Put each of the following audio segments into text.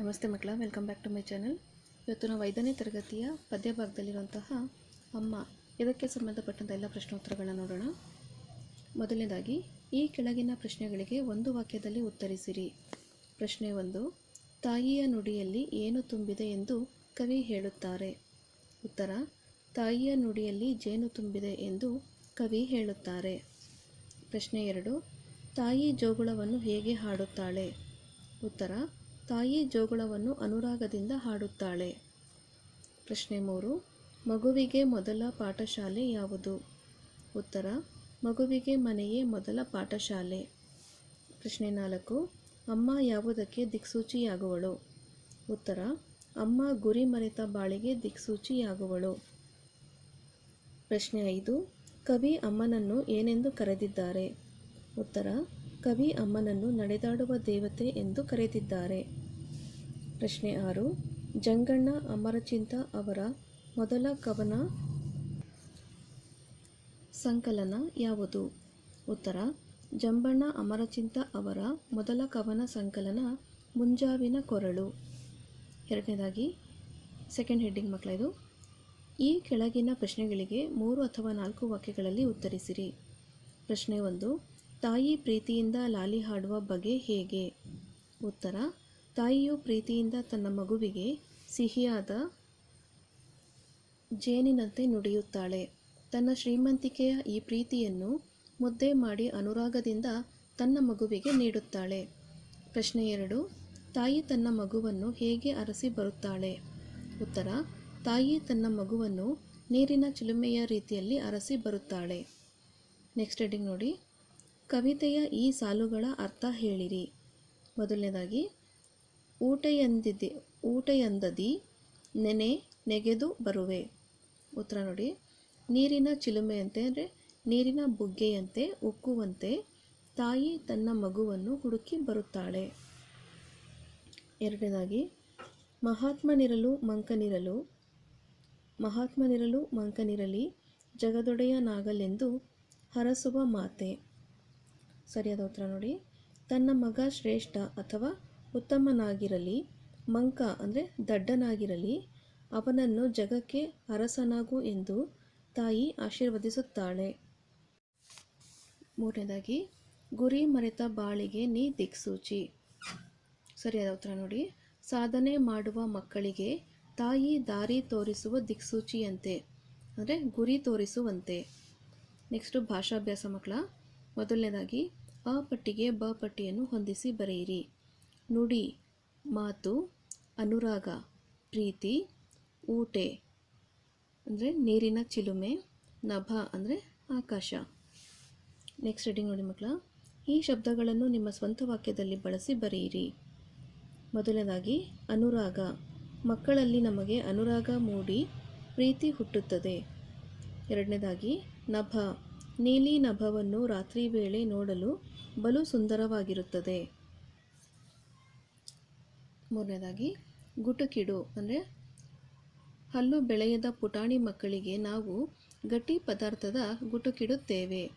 ನಮಸ್ತೆ ಮಕ್ಕಳ welcome back to my channel ಇವತ್ತು ನಾವು ಐದನೇ ತರಗತಿಯ ಪದ್ಯ ಭಾಗದಲ್ಲಿರುವಂತಹ ಅಮ್ಮ, ಇದಕ್ಕೆ ಸಂಬಂಧಪಟ್ಟಂಥ ಎಲ್ಲ ಪ್ರಶ್ನೋತ್ತರಗಳನ್ನು ನೋಡೋಣ. ಮೊದಲನೇದಾಗಿ, ಈ ಕೆಳಗಿನ ಪ್ರಶ್ನೆಗಳಿಗೆ ಒಂದು ವಾಕ್ಯದಲ್ಲಿ ಉತ್ತರಿಸಿರಿ. ಪ್ರಶ್ನೆ ಒಂದು, ತಾಯಿಯ ನುಡಿಯಲ್ಲಿ ಏನು ತುಂಬಿದೆ ಎಂದು ಕವಿ ಹೇಳುತ್ತಾರೆ. ಉತ್ತರ, ತಾಯಿಯ ನುಡಿಯಲ್ಲಿ ಜೇನು ತುಂಬಿದೆ ಎಂದು ಕವಿ ಹೇಳುತ್ತಾರೆ. ಪ್ರಶ್ನೆ ಎರಡು, ತಾಯಿ ಜೋಗುಳವನ್ನು ಹೇಗೆ ಹಾಡುತ್ತಾಳೆ? ಉತ್ತರ ತಾಯಿ ಜೋಗುಳವನ್ನು ಅನುರಾಗದಿಂದ ಹಾಡುತ್ತಾಳೆ. ಪ್ರಶ್ನೆ ಮೂರು. ಮಗುವಿಗೆ ಮೊದಲ ಪಾಠಶಾಲೆ ಯಾವುದು? ಉತ್ತರ. ಮಗುವಿಗೆ ಮನೆಯೇ ಮೊದಲ ಪಾಠಶಾಲೆ. ಪ್ರಶ್ನೆ ನಾಲ್ಕು. ಅಮ್ಮ ಯಾವುದಕ್ಕೆ ದಿಕ್ಸೂಚಿಯಾಗುವಳು? ಉತ್ತರ. ಅಮ್ಮ ಗುರಿ ಮರೆತ ಬಾಳಿಗೆ ದಿಕ್ಸೂಚಿಯಾಗುವಳು. ಪ್ರಶ್ನೆ ಐದು. ಕವಿ ಅಮ್ಮನನ್ನು ಏನೆಂದು ಕರೆದಿದ್ದಾರೆ? ಉತ್ತರ. ಕವಿ ಅಮ್ಮನನ್ನು ನಡೆದಾಡುವ ದೇವತೆ ಎಂದು ಕರೆದಿದ್ದಾರೆ. ಪ್ರಶ್ನೆ ಆರು. ಜಂಗಣ್ಣ ಅಮರಚಿಂತ ಅವರ ಮೊದಲ ಕವನ ಸಂಕಲನ ಯಾವುದು? ಉತ್ತರ, ಜಂಬಣ್ಣ ಅಮರಚಿಂತ ಅವರ ಮೊದಲ ಕವನ ಸಂಕಲನ ಮುಂಜಾವಿನ ಕೊರಳು. ಎರಡನೇದಾಗಿ ಸೆಕೆಂಡ್ ಹೆಡ್ಡಿಂಗ್ ಮಕ್ಕಳ ಇದು. ಈ ಕೆಳಗಿನ ಪ್ರಶ್ನೆಗಳಿಗೆ ಮೂರು ಅಥವಾ ನಾಲ್ಕು ವಾಕ್ಯಗಳಲ್ಲಿ ಉತ್ತರಿಸಿರಿ. ಪ್ರಶ್ನೆ ಒಂದು, ತಾಯಿ ಪ್ರೀತಿಯಿಂದ ಲಾಲಿ ಹಾಡುವ ಬಗೆ ಹೇಗೆ? ಉತ್ತರ ತಾಯಿಯು ಪ್ರೀತಿಯಿಂದ ತನ್ನ ಮಗುವಿಗೆ ಸಿಹಿಯಾದ ಜೇನಿನಂತೆ ನುಡಿಯುತ್ತಾಳೆ. ತನ್ನ ಶ್ರೀಮಂತಿಕೆಯ ಈ ಪ್ರೀತಿಯನ್ನು ಮುದ್ದೆ ಮಾಡಿ ಅನುರಾಗದಿಂದ ತನ್ನ ಮಗುವಿಗೆ ನೀಡುತ್ತಾಳೆ. ಪ್ರಶ್ನೆ ಎರಡು, ತಾಯಿ ತನ್ನ ಮಗುವನ್ನು ಹೇಗೆ ಅರಸಿ ಬರುತ್ತಾಳೆ? ಉತ್ತರ, ತಾಯಿ ತನ್ನ ಮಗುವನ್ನು ನೀರಿನ ಚಿಲುಮೆಯ ರೀತಿಯಲ್ಲಿ ಅರಸಿ ಬರುತ್ತಾಳೆ. ನೆಕ್ಸ್ಟ್ ಹೆಡಿಂಗ್ ನೋಡಿ, ಕವಿತೆಯ ಈ ಸಾಲುಗಳ ಅರ್ಥ ಹೇಳಿರಿ. ಮೊದಲನೇದಾಗಿ ಊಟೆಯಂದಿದೆ ಎಂದದಿ ನೆನೆ ನೆಗೆದು ಬರುವೆ. ಉತ್ತರ ನೋಡಿ. ನೀರಿನ ಚಿಲುಮೆಯಂತೆ ಅಂದರೆ ನೀರಿನ ಬುಗ್ಗೆಯಂತೆ ಉಕ್ಕುವಂತೆ ತಾಯಿ ತನ್ನ ಮಗುವನ್ನು ಹುಡುಕಿ ಬರುತ್ತಾಳೆ. ಎರಡನೇದಾಗಿ, ಮಹಾತ್ಮನಿರಲು ಮಂಕನಿರಲು, ಮಹಾತ್ಮನಿರಲು ಮಂಕನಿರಲಿ ಜಗದೊಡೆಯನಾಗಲೆಂದು ಹರಸುವ ಮಾತೆ. ಸರಿಯಾದ ಉತ್ತರ ನೋಡಿ. ತನ್ನ ಮಗ ಶ್ರೇಷ್ಠ ಅಥವಾ ಉತ್ತಮನಾಗಿರಲಿ, ಮಂಕ ಅಂದರೆ ದಡ್ಡನಾಗಿರಲಿ, ಅವನನ್ನು ಜಗಕ್ಕೆ ಅರಸನಾಗು ಎಂದು ತಾಯಿ ಆಶೀರ್ವದಿಸುತ್ತಾಳೆ. ಮೂರನೇದಾಗಿ, ಗುರಿ ಮರೆತ ಬಾಳಿಗೆ ನೀ ದಿಕ್ಸೂಚಿ. ಸರಿಯಾದ ಉತ್ತರ ನೋಡಿ. ಸಾಧನೆ ಮಾಡುವ ಮಕ್ಕಳಿಗೆ ತಾಯಿ ದಾರಿ ತೋರಿಸುವ ದಿಕ್ಸೂಚಿಯಂತೆ, ಅಂದರೆ ಗುರಿ ತೋರಿಸುವಂತೆ. ನೆಕ್ಸ್ಟು ಭಾಷಾಭ್ಯಾಸ ಮಕ್ಕಳ, ಮೊದಲನೇದಾಗಿ ಅ ಪಟ್ಟಿಗೆ ಬ ಪಟ್ಟಿಯನ್ನು ಹೊಂದಿಸಿ ಬರೆಯಿರಿ. ನುಡಿ, ಮಾತು, ಅನುರಾಗ, ಪ್ರೀತಿ, ಊಟೆ, ಅಂದರೆ ನೀರಿನ ಚಿಲುಮೆ, ನಭ ಅಂದರೆ ಆಕಾಶ. ನೆಕ್ಸ್ಟ್ ರೀಡಿಂಗ್ ನೋಡಿ ಮಕ್ಕಳ. ಈ ಶಬ್ದಗಳನ್ನು ನಿಮ್ಮ ಸ್ವಂತ ವಾಕ್ಯದಲ್ಲಿ ಬಳಸಿ ಬರೆಯಿರಿ. ಮೊದಲನೇದಾಗಿ, ಅನುರಾಗ. ಮಕ್ಕಳಲ್ಲಿ ನಮಗೆ ಅನುರಾಗ ಮೂಡಿ, ಪ್ರೀತಿ ಹುಟ್ಟುತ್ತದೆ. ಎರಡನೇದಾಗಿ, ನಭ. ನೀಲಿ ನಭವನ್ನು ರಾತ್ರಿ ವೇಳೆ ನೋಡಲು ಬಲು ಸುಂದರವಾಗಿರುತ್ತದೆ. ಮೂರನೇದಾಗಿ, ಗುಟುಕಿಡು ಅಂದರೆ ಹಲ್ಲು ಬೆಳೆಯದ ಪುಟಾಣಿ ಮಕ್ಕಳಿಗೆ ನಾವು ಗಟ್ಟಿ ಪದಾರ್ಥದ ಗುಟುಕಿಡುತ್ತೇವೆ.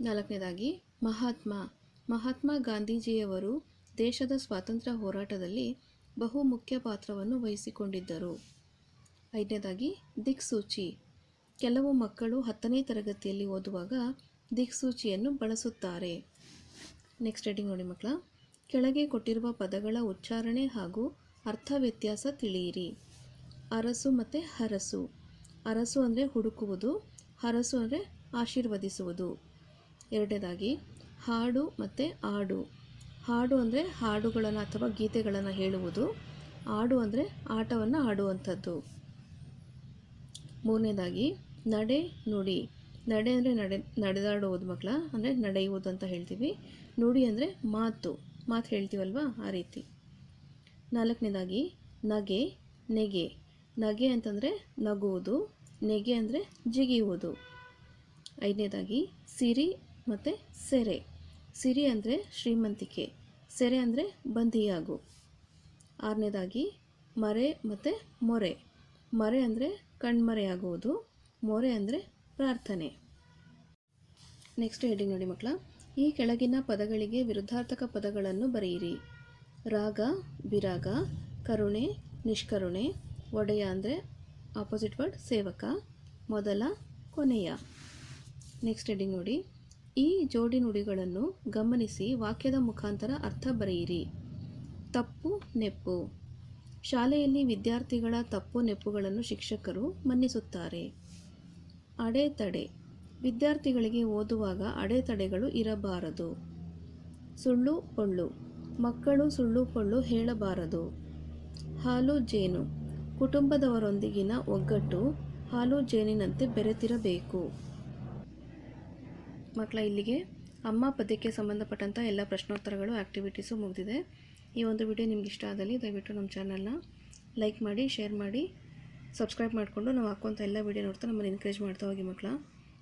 ನಾಲ್ಕನೇದಾಗಿ, ಮಹಾತ್ಮ. ಮಹಾತ್ಮ ಗಾಂಧೀಜಿಯವರು ದೇಶದ ಸ್ವಾತಂತ್ರ್ಯ ಹೋರಾಟದಲ್ಲಿ ಬಹು ಮುಖ್ಯ ಪಾತ್ರವನ್ನು ವಹಿಸಿಕೊಂಡಿದ್ದರು. ಐದನೇದಾಗಿ, ದಿಕ್ಸೂಚಿ. ಕೆಲವು ಮಕ್ಕಳು ಹತ್ತನೇ ತರಗತಿಯಲ್ಲಿ ಓದುವಾಗ ದಿಕ್ಸೂಚಿಯನ್ನು ಬಳಸುತ್ತಾರೆ. ನೆಕ್ಸ್ಟ್ ಹೆಡಿಂಗ್ ನೋಡಿ ಮಕ್ಕಳ. ಕೆಳಗೆ ಕೊಟ್ಟಿರುವ ಪದಗಳ ಉಚ್ಚಾರಣೆ ಹಾಗೂ ಅರ್ಥ ವ್ಯತ್ಯಾಸ ತಿಳಿಯಿರಿ. ಅರಸು ಮತ್ತು ಹರಸು. ಅರಸು ಅಂದರೆ ಹುಡುಕುವುದು, ಹರಸು ಅಂದರೆ ಆಶೀರ್ವದಿಸುವುದು. ಎರಡನೇದಾಗಿ, ಹಾಡು ಮತ್ತು ಆಡು. ಹಾಡು ಅಂದರೆ ಹಾಡುಗಳನ್ನು ಅಥವಾ ಗೀತೆಗಳನ್ನು ಹೇಳುವುದು, ಆಡು ಅಂದರೆ ಆಟವನ್ನು ಆಡುವಂಥದ್ದು. ಮೂರನೇದಾಗಿ, ನಡೆ ನುಡಿ. ನಡೆ ಅಂದರೆ ನಡೆ, ನಡೆದಾಡುವುದು ಮಕ್ಕಳ, ಅಂದರೆ ನಡೆಯುವುದು ಅಂತ ಹೇಳ್ತೀವಿ. ನುಡಿ ಅಂದರೆ ಮಾತು. ಮಾತು ಹೇಳ್ತೀವಲ್ವ? ಆ ರೀತಿ. ನಾಲ್ಕನೇದಾಗಿ, ನಗೆ, ನೆಗೆ. ನಗೆ ಅಂತಂದರೆ ನಗುವುದು, ನೆಗೆ ಅಂದರೆ ಜಿಗಿಯುವುದು. ಐದನೇದಾಗಿ, ಸಿರಿ ಮತ್ತು ಸೆರೆ. ಸಿರಿ ಅಂದರೆ ಶ್ರೀಮಂತಿಕೆ, ಸೆರೆ ಅಂದರೆ ಬಂಧಿಯಾಗು ಆರನೇದಾಗಿ, ಮರೆ ಮತ್ತು ಮೊರೆ. ಮರೆ ಅಂದರೆ ಕಣ್ಮರೆಯಾಗುವುದು, ಮೊರೆ ಅಂದರೆ ಪ್ರಾರ್ಥನೆ. ನೆಕ್ಸ್ಟ್ ಹೆಡಿಂಗ್ ನೋಡಿ ಮಕ್ಕಳ. ಈ ಕೆಳಗಿನ ಪದಗಳಿಗೆ ವಿರುದ್ಧಾರ್ಥಕ ಪದಗಳನ್ನು ಬರೆಯಿರಿ. ರಾಗ, ಬಿರಾಗ, ಕರುಣೆ, ನಿಷ್ಕರುಣೆ, ಒಡೆಯ ಅಂದರೆ ಆಪೋಸಿಟ್ ವರ್ಡ್ ಸೇವಕ, ಮೊದಲ, ಕೊನೆಯ. ನೆಕ್ಸ್ಟ್ ಹೆಡಿಂಗ್ ನೋಡಿ. ಈ ಜೋಡಿ ನುಡಿಗಳನ್ನು ಗಮನಿಸಿ ವಾಕ್ಯದ ಮುಖಾಂತರ ಅರ್ಥ ಬರೆಯಿರಿ. ತಪ್ಪು, ನೆಪ್ಪು. ಶಾಲೆಯಲ್ಲಿ ವಿದ್ಯಾರ್ಥಿಗಳ ತಪ್ಪು ನೆಪ್ಪುಗಳನ್ನು ಶಿಕ್ಷಕರು ಮನ್ನಿಸುತ್ತಾರೆ. ಅಡೆತಡೆ. ವಿದ್ಯಾರ್ಥಿಗಳಿಗೆ ಓದುವಾಗ ಅಡೆತಡೆಗಳು ಇರಬಾರದು. ಸುಳ್ಳು ಪೊಳ್ಳು. ಮಕ್ಕಳು ಸುಳ್ಳು ಪೊಳ್ಳು ಹೇಳಬಾರದು. ಹಾಲು ಜೇನು. ಕುಟುಂಬದವರೊಂದಿಗಿನ ಒಗ್ಗಟ್ಟು ಹಾಲು ಜೇನಿನಂತೆ ಬೆರೆತಿರಬೇಕು. ಮಕ್ಕಳ ಇಲ್ಲಿಗೆ ಅಮ್ಮ ಪದ್ಯಕ್ಕೆ ಸಂಬಂಧಪಟ್ಟಂಥ ಎಲ್ಲ ಪ್ರಶ್ನೋತ್ತರಗಳು ಆ್ಯಕ್ಟಿವಿಟೀಸು ಮುಗಿದಿದೆ. ಈ ಒಂದು ವಿಡಿಯೋ ನಿಮ್ಗೆ ಇಷ್ಟ ಆದಲ್ಲಿ ದಯವಿಟ್ಟು ನಮ್ಮ ಚಾನಲ್ನ ಲೈಕ್ ಮಾಡಿ, ಶೇರ್ ಮಾಡಿ, ಸಬ್ಸ್ಕ್ರೈಬ್ ಮಾಡಿಕೊಂಡು ನಾವು ಹಾಕುವಂಥ ಎಲ್ಲ ವಿಡಿಯೋ ನೋಡ್ತಾ ನಮ್ಮನ್ನು ಎನ್ಕರೇಜ್ ಮಾಡ್ತಾ ಹೋಗಿ ಮಕ್ಕಳ